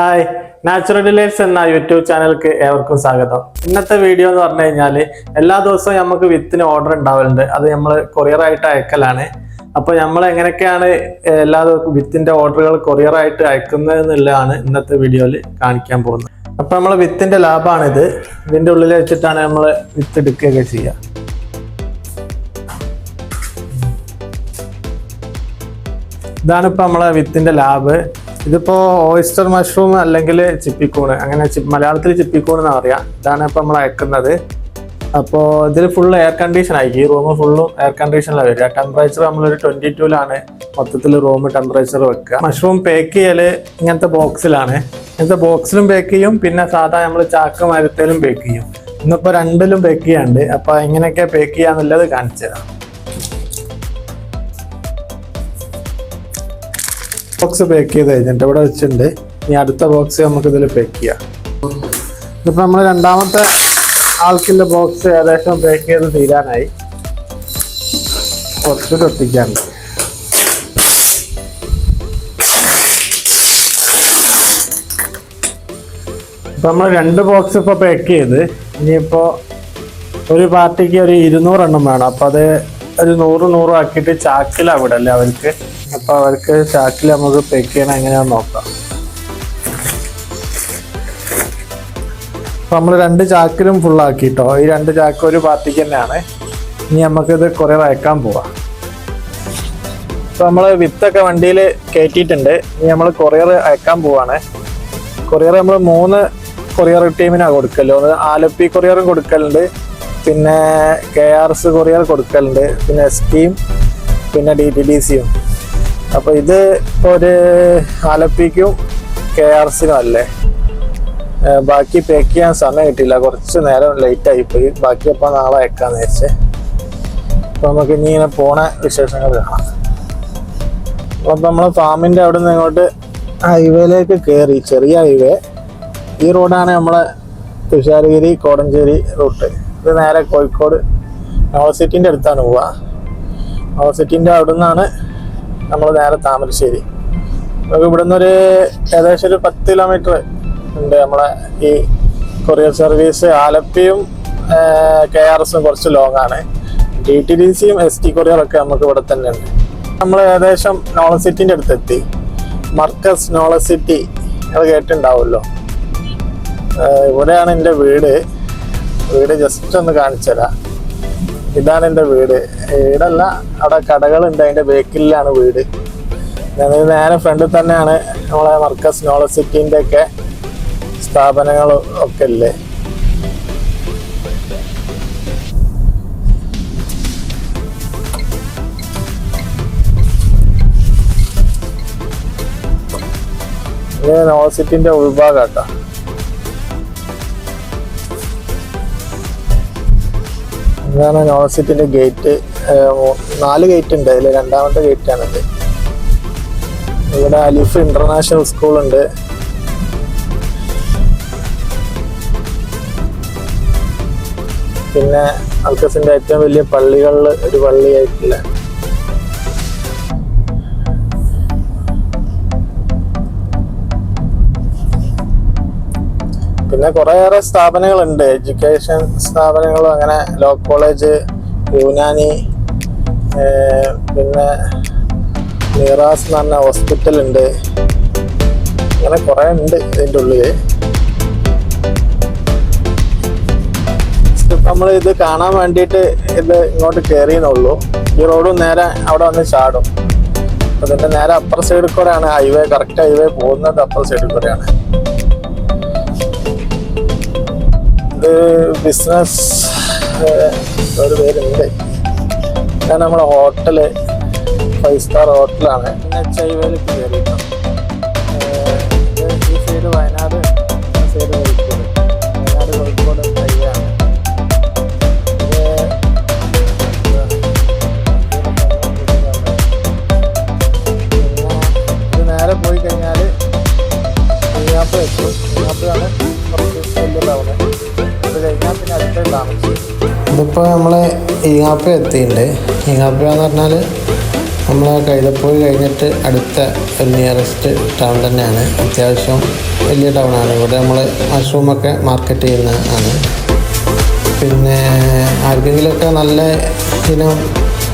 Hi natural delights എന്ന YouTube ചാനലിലേക്ക് ഏവർക്കും സ്വാഗതം. ഇന്നത്തെ വീഡിയോ എന്ന് പറഞ്ഞു കഴിഞ്ഞാൽ എല്ലാ ദിവസവും നമുക്ക് വിത്തിന് ഓർഡർ ഉണ്ടാവലുണ്ട്. അത് നമ്മൾ കൊറിയറായിട്ട് അയക്കലാണ്. അപ്പോൾ നമ്മൾ എങ്ങനെയൊക്കെയാണ് എല്ലാ ദിവസവും വിത്തിന്റെ ഓർഡറുകൾ കൊറിയറായിട്ട് അയക്കുന്നത് എന്നുള്ളതാണ് ഇന്നത്തെ വീഡിയോയിൽ കാണിക്കാൻ പോകുന്നത്. അപ്പോൾ നമ്മൾ വിത്തിന്റെ ലാഭമാണിത് ഇതിന്റെ ഉള്ളിൽ വെച്ചിട്ടാണ് നമ്മൾ വിത്ത് എടുക്കുകയൊക്കെ ചെയ്യുക. ഇതാണ് ഇപ്പം നമ്മളെ വിത്തിന്റെ ലാബ്. ഇതിപ്പോ ഓയിസ്റ്റർ മഷ്റൂം അല്ലെങ്കിൽ ചിപ്പിക്കൂണ്. അങ്ങനെ മലയാളത്തിൽ ചിപ്പിക്കൂൺ എന്നാ പറയാ ഇതാണ് ഇപ്പൊ നമ്മൾ അയക്കുന്നത്. അപ്പോൾ ഇതിൽ ഫുൾ എയർ കണ്ടീഷൻ ആയി. ഈ റൂം ഫുള്ളും എയർ കണ്ടീഷനിലാണ് വരിക. ടെമ്പറേച്ചർ നമ്മളൊരു ട്വന്റി ടൂലാണ് മൊത്തത്തിൽ റൂം ടെമ്പറേച്ചർ വെക്കുക. മഷ്റൂം പാക്ക് ചെയ്യൽ ഇങ്ങനത്തെ ബോക്സിലാണ് ഇങ്ങനത്തെ ബോക്സിലും പാക്ക് ചെയ്യും. പിന്നെ സാധാ നമ്മൾ ചാക്ക് മരത്തിലും പാക്ക് ചെയ്യും. ഇന്നിപ്പോ രണ്ടിലും പാക്ക് ചെയ്യാണ്ട് അപ്പൊ എങ്ങനെയൊക്കെ പേക്ക് ചെയ്യാന്നുള്ളത് കാണിച്ചു ബോക്സ് പാക്ക് ചെയ്ത് കഴിഞ്ഞിട്ട് ഇവിടെ വെച്ചിട്ടുണ്ട്. ഇനി അടുത്ത ബോക്സ് നമുക്ക് ഇതിൽ പാക്ക് ചെയ്യാം. ഇതിപ്പോൾ നമ്മൾ രണ്ടാമത്തെ ആൾക്കുള്ള ബോക്സ് ഏകദേശം പാക്ക് ചെയ്ത് തീരാനായി. കുറച്ച് ഒട്ടിക്കാണ്ട് ഇപ്പം നമ്മൾ രണ്ട് ബോക്സ് ഇപ്പോൾ പാക്ക് ചെയ്ത്. ഇനിയിപ്പോൾ ഒരു പാർട്ടിക്ക് ഒരു ഇരുന്നൂറെണ്ണം വേണം. അപ്പോൾ അത് ഒരു നൂറ് നൂറും ആക്കിയിട്ട് ചാക്കിലാണ് അല്ലേ അവർക്ക്. അപ്പോൾ അവർക്ക് ചാക്കിൽ നമുക്ക് പാക്ക് ചെയ്യണം എങ്ങനെയാണെന്ന് നോക്കാം. അപ്പം നമ്മൾ രണ്ട് ചാക്കിലും ഫുൾ ആക്കിട്ടോ. ഈ രണ്ട് ചാക്ക് ഒരു പാർട്ടിക്ക് തന്നെയാണ്. ഇനി നമുക്കിത് കുറേ വയക്കാൻ പോവാം. നമ്മൾ വിത്തൊക്കെ വണ്ടിയിൽ കയറ്റിയിട്ടുണ്ട് ഇനി നമ്മൾ കൊറിയർ അയക്കാൻ പോവാണ്. കൊറിയർ നമ്മൾ മൂന്ന് കൊറിയർ ടീമിനാണ് കൊടുക്കൽ. ഒന്ന് ആലപ്പി കൊറിയറും കൊടുക്കലുണ്ട്. പിന്നെ കെ ആർ എസ് കൊറിയർ കൊടുക്കലുണ്ട്. പിന്നെ എസ് ടിയും പിന്നെ ഡി ടി ഡി സിയും അപ്പോൾ ഇത് ഇപ്പോൾ ഒരു ആലപ്പിക്കും കെ ആർ എസിനും അല്ലേ? ബാക്കി പാക്ക് ചെയ്യാൻ സമയം കിട്ടിയില്ല. കുറച്ച് നേരം ലേറ്റ് ആയിപ്പോയി. ബാക്കി അപ്പോൾ നാളെ അയക്കാന്ന് വെച്ച് അപ്പോൾ നമുക്ക് ഇനി ഇങ്ങനെ പോണ വിശേഷങ്ങൾ കാണാം. അപ്പോൾ നമ്മൾ ഫാമിന്റെ അവിടെ നിന്ന് ഇങ്ങോട്ട് ഹൈവേയിലേക്ക് കയറി ചെറിയ ഹൈവേ. ഈ റോഡാണ് നമ്മളെ തുഷാരഗിരി കോടഞ്ചേരി റൂട്ട്. ഇത് നേരെ കോഴിക്കോട് നോളസിറ്റിന്റെ അടുത്താണ് പോവുക നോളസിറ്റിന്റെ അവിടെ നിന്നാണ് നമ്മൾ നേരെ താമരശ്ശേരി. നമുക്ക് ഇവിടെ ഒരു ഏകദേശം ഒരു പത്ത് കിലോമീറ്റർ ഉണ്ട് നമ്മളെ ഈ കൊറിയർ സർവീസ് ആലപ്പിയും കെ ആർ എസും കുറച്ച് ലോങ് ആണ്. ഡി ടി ഡി സിയും എസ് ടി കൊറിയറൊക്കെ നമുക്ക് ഇവിടെ തന്നെ ഉണ്ട്. നമ്മൾ ഏകദേശം നോളസിറ്റിന്റെ അടുത്തെത്തി. മർക്കസ് നോളസിറ്റി അത് കേട്ടിട്ടുണ്ടാവുമല്ലോ. ഇവിടെയാണ് എന്റെ വീട്. വീട് ജസ്റ്റ് ഒന്ന് കാണിച്ചു തരാം ഇതാണ് എന്റെ വീട്. വീടല്ല അവിടെ കടകളുണ്ട്. അതിന്റെ ബേക്കിലാണ് വീട്. ഞാൻ നേരെ ഫ്രണ്ടിൽ തന്നെയാണ് നമ്മളെ മർക്കസ് നോളജ് സിറ്റിന്റെ ഒക്കെ സ്ഥാപനങ്ങൾ ഒക്കെ ഇല്ലേ ഇത് നോളസിറ്റിന്റെ ഉൾഭാഗം കേട്ടോ ഇതാണ് യൂണിവേഴ്സിറ്റിന്റെ ഗേറ്റ്. നാല് ഗേറ്റ് ഉണ്ട് അതിൽ രണ്ടാമത്തെ ഗേറ്റ് ആണിത് ഇവിടെ അലിഫ് ഇന്റർനാഷണൽ സ്കൂൾ ഉണ്ട്. പിന്നെ അൽക്കസിന്റെ ഏറ്റവും വലിയ പള്ളികളിൽ ഒരു പള്ളിയായിട്ടില്ല പിന്നെ കുറേയേറെ സ്ഥാപനങ്ങളുണ്ട്. എഡ്യൂക്കേഷൻ സ്ഥാപനങ്ങളും അങ്ങനെ ലോ കോളേജ് യൂനാനി പിന്നെ മീറാസ് എന്ന് പറഞ്ഞ ഹോസ്പിറ്റൽ ഉണ്ട്. അങ്ങനെ കുറേ ഉണ്ട് ഇതിന്റെ ഉള്ളിൽ നമ്മൾ ഇത് കാണാൻ വേണ്ടിയിട്ട് ഇത് ഇങ്ങോട്ട് കയറിയെന്നുള്ളൂ ഈ റോഡും നേരെ അവിടെ വന്ന് ചാടും. അതിന്റെ നേരെ അപ്പർ സൈഡിൽ കൂടെയാണ് ഹൈവേ കറക്റ്റ് ഹൈവേ പോകുന്നത് അപ്പർ സൈഡിൽ കൂടെയാണ്. ഇത് ബിസിനസ് ഒരു പേരുണ്ട് ഞാൻ നമ്മുടെ ഹോട്ടൽ ഫൈവ് സ്റ്റാർ ഹോട്ടലാണ്. പിന്നെ ചൈവേലിക്ക് കയറിയിട്ടുണ്ട്. ഈ സൈഡ് വയനാട് സൈഡ് ഇതിപ്പോൾ നമ്മൾ ഈങ്ങാപ്പ എത്തിയിട്ടുണ്ട്. ഈങ്ങാപ്പ എന്ന് പറഞ്ഞാൽ നമ്മൾ കൈതപ്പോയി കഴിഞ്ഞിട്ട് അടുത്ത ഒരു നിയറസ്റ്റ് ടൗൺ തന്നെയാണ്. അത്യാവശ്യം വലിയ ടൗണാണ് ഇവിടെ നമ്മൾ മഷ്റൂമൊക്കെ മാർക്കറ്റ് ചെയ്യുന്ന ആണ്. പിന്നെ ആർക്കെങ്കിലുമൊക്കെ നല്ല ഇനം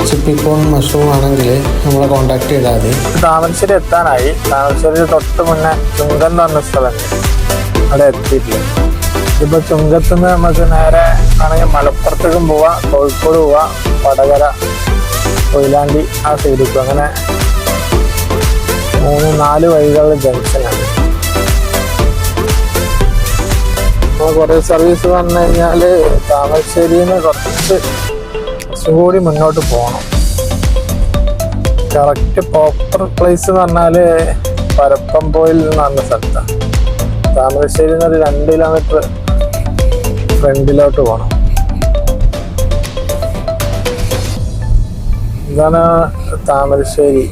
ചിപ്പിക്കോൺ മഷ്റൂം ആണെങ്കിൽ നമ്മളെ കോണ്ടാക്ട് ചെയ്താൽ മതി. താമരശ്ശേരി എത്താനായി. താമരശ്ശേരി തൊട്ട് മുന്നേ ചുങ്കം എന്ന് പറഞ്ഞ സ്ഥലം അവിടെ എത്തിയിട്ടില്ല ഇതിപ്പോ ചുങ്കത്തുനിന്ന് നമുക്ക് നേരെ ആണെങ്കിൽ മലപ്പുറത്തേക്കും പോവാം. കോഴിക്കോട് പോവാം. വടകര കൊയിലാണ്ടി ആ സൈഡിക്കും അങ്ങനെ മൂന്ന് നാല് വഴികളിൽ ജംഗ്ഷനാണ് അപ്പോൾ കുറേ സർവീസ് വന്നു കഴിഞ്ഞാൽ താമരശ്ശേരിയിൽ നിന്ന് കുറച്ച് കൂടി മുന്നോട്ട് പോകണം കറക്റ്റ് പ്രോപ്പർ പ്ലേസ് എന്ന് പറഞ്ഞാൽ പരപ്പം പോയിൽ പറഞ്ഞ സ്ഥലത്താണ് താമരശ്ശേരി നിന്ന് ഒരു രണ്ട് കിലോമീറ്റർ ഫ്രണ്ടിലോട്ട് പോകണം ഇതാണ് താമരശ്ശേരി.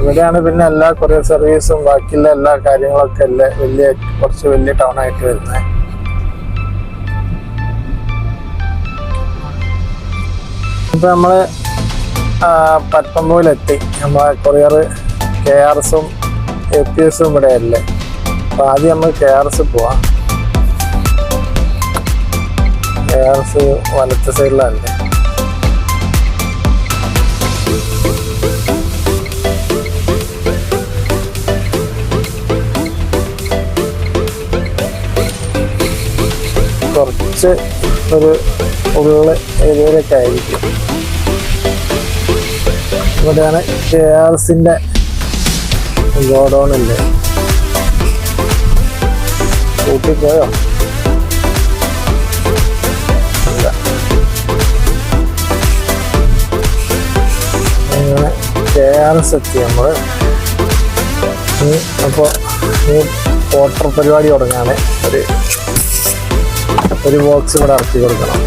ഇവിടെയാണ് പിന്നെ എല്ലാ കൊറിയർ സർവീസും ബാക്കിയുള്ള എല്ലാ കാര്യങ്ങളൊക്കെ അല്ലേ വലിയ കുറച്ച് വലിയ ടൗൺ ആയിട്ട് വരുന്നത് ഇപ്പൊ നമ്മൾ പത്തൊമ്പതിലെത്തി. നമ്മളെ കൊറിയർ കെ ആർ എസും എ പി എസും ഇവിടെ അല്ലേ അപ്പൊ ആദ്യം നമ്മൾ കെ ആർ എസ് പോവാം. എസ് വലത്തെ സൈഡിലല്ലേ കുറച്ച് ഒരു ഉള്ള ഏരിയയിലൊക്കെ ആയിരിക്കും. ഇവിടെയാണ് കെ ആർ എസിന്റെ ഗോഡൗൺ ഉണ്ട് കൂട്ടിപ്പോയോ? അങ്ങനെ കെ ആർ എസ് എത്തി നമ്മൾ അപ്പോൾ ഈ വോട്ടർ പരിപാടി തുടങ്ങാണ് ഒരു ഒരു ബോക്സ് ഇവിടെ ഇറക്കി കൊടുക്കണം.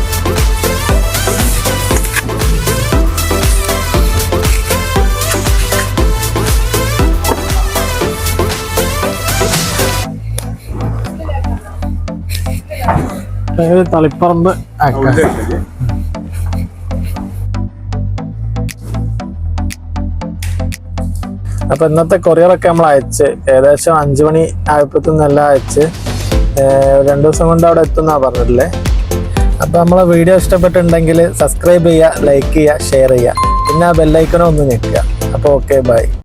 തളിപ്പറമ്പ് ആക്കാം. അപ്പൊ ഇന്നത്തെ കൊറിയറൊക്കെ നമ്മൾ അയച്ച് ഏകദേശം അഞ്ചു മണി ആയപ്പോഴത്തേന്നെല്ലാം അയച്ച് രണ്ടു ദിവസം കൊണ്ട് അവിടെ എത്തുന്നാ പറഞ്ഞിട്ടില്ലേ? അപ്പൊ നമ്മളെ വീഡിയോ ഇഷ്ടപ്പെട്ടിട്ടുണ്ടെങ്കിൽ സബ്സ്ക്രൈബ് ചെയ്യുക ലൈക്ക് ചെയ്യുക ഷെയർ ചെയ്യുക. പിന്നെ ആ ബെല്ലൈക്കണോ ഒന്ന് ഞെക്കുക. അപ്പോൾ ഓക്കെ ബൈ